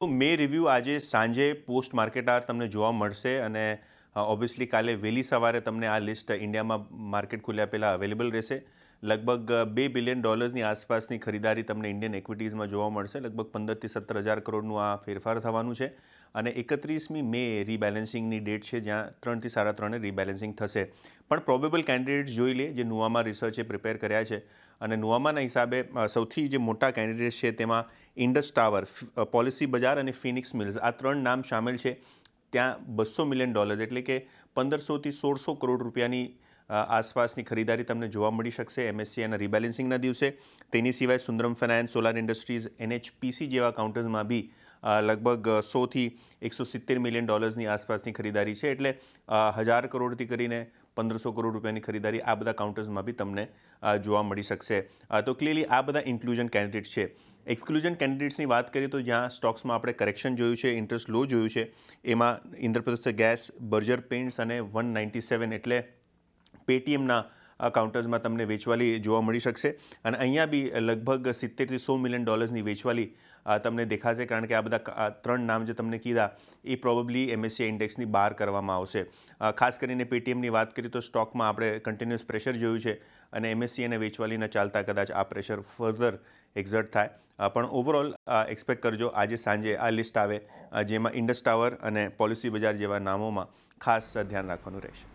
તો મે રિવ્યૂ આજે સાંજે પોસ્ટ માર્કેટ આર તમને જોવા મળશે અને ઓબ્વિયસલી કાલે વહેલી સવારે તમને આ લિસ્ટ ઇન્ડિયામાં માર્કેટ ખુલ્યા પહેલાં અવેલેબલ રહેશે. લગભગ બે બિલિયન ડોલર્સની આસપાસની ખરીદારી તમને ઇન્ડિયન ઇક્વિટીઝમાં જોવા મળશે. લગભગ પંદરથી સત્તર હજાર કરોડનું આ ફેરફાર થવાનું છે અને એકત્રીસમી મે રીબેલેન્સિંગની ડેટ છે, જ્યાં ત્રણથી સાડા ત્રણે રીબેલેન્સિંગ થશે. પણ પ્રોબેબલ કેન્ડિડેટ્સ જોઈ લે, જે નુવામાં રિસર્ચે પ્રિપેર કર્યા છે અને નુવામાના હિસાબે સૌથી જે મોટા કેન્ડિડેટ્સ છે તેમાં ઇન્ડસ ટાવર પોલિસી બજાર અને ફિનિક્સ મિલ્સ આ ત્રણ નામ સામેલ છે. ત્યાં બસો મિલિયન ડોલર્સ, એટલે કે પંદરસોથી સોળસો કરોડ રૂપિયાની આસપાસની ખરીદારી તમને જોવા મળી શકશે એમએસસી અને રિબેલેન્સિંગના દિવસે. તેની સિવાય Sundaram finance, solar industries NHPC જેવા કાઉન્ટર્સમાં બી લગભગ સોથી એકસો સિત્તેર મિલિયન ડોલર્સની આસપાસની ખરીદારી છે. એટલે હજાર કરોડથી કરીને પંદરસો કરોડ રૂપિયાની ખરીદારી આ બધા કાઉન્ટર્સમાં બી તમને જોવા મળી શકશે. તો ક્લિયરલી આ બધા ઇન્ક્લુઝન કેન્ડિડેટ્સ છે. એક્સક્લુઝન કેન્ડિડેટ્સની વાત કરીએ તો જ્યાં સ્ટોક્સમાં આપણે કરેક્શન જોયું છે ઇન્ટરેસ્ટ લો જોયું છે, એમાં ઇન્દ્રપ્રસ્થ ગેસ બર્જર પેન્ટ્સ અને વન નાઇન્ટી સેવન એટલે પેટીએમના કાઉન્ટર્સમાં તમને વેચવાલી જોવા મળી શકશે. અને અહીંયા બી લગભગ સિત્તેરથી સો મિલિયન ડોલર્સની વેચવાલી તમને દેખાશે, કારણ કે આ બધા ત્રણ નામ જે તમને કીધા, એ પ્રોબેબલી એમએસસી ઇન્ડેક્સની બહાર કરવામાં આવશે. ખાસ કરીને પેટીએમની વાત કરીએ તો સ્ટોકમાં આપણે કન્ટિન્યુઅસ પ્રેશર જોયું છે અને એમએસસી અને વેચવાલીના ચાલતા કદાચ આ પ્રેશર ફર્ધર એક્ઝર્ટ થાય. પણ ઓવરઓલ એક્સપેક્ટ કરજો, આજે સાંજે આ લિસ્ટ આવે જેમાં ઇન્ડસ ટાવર અને પોલિસી બજાર જેવા નામોમાં ખાસ ધ્યાન રાખવાનું રહેશે.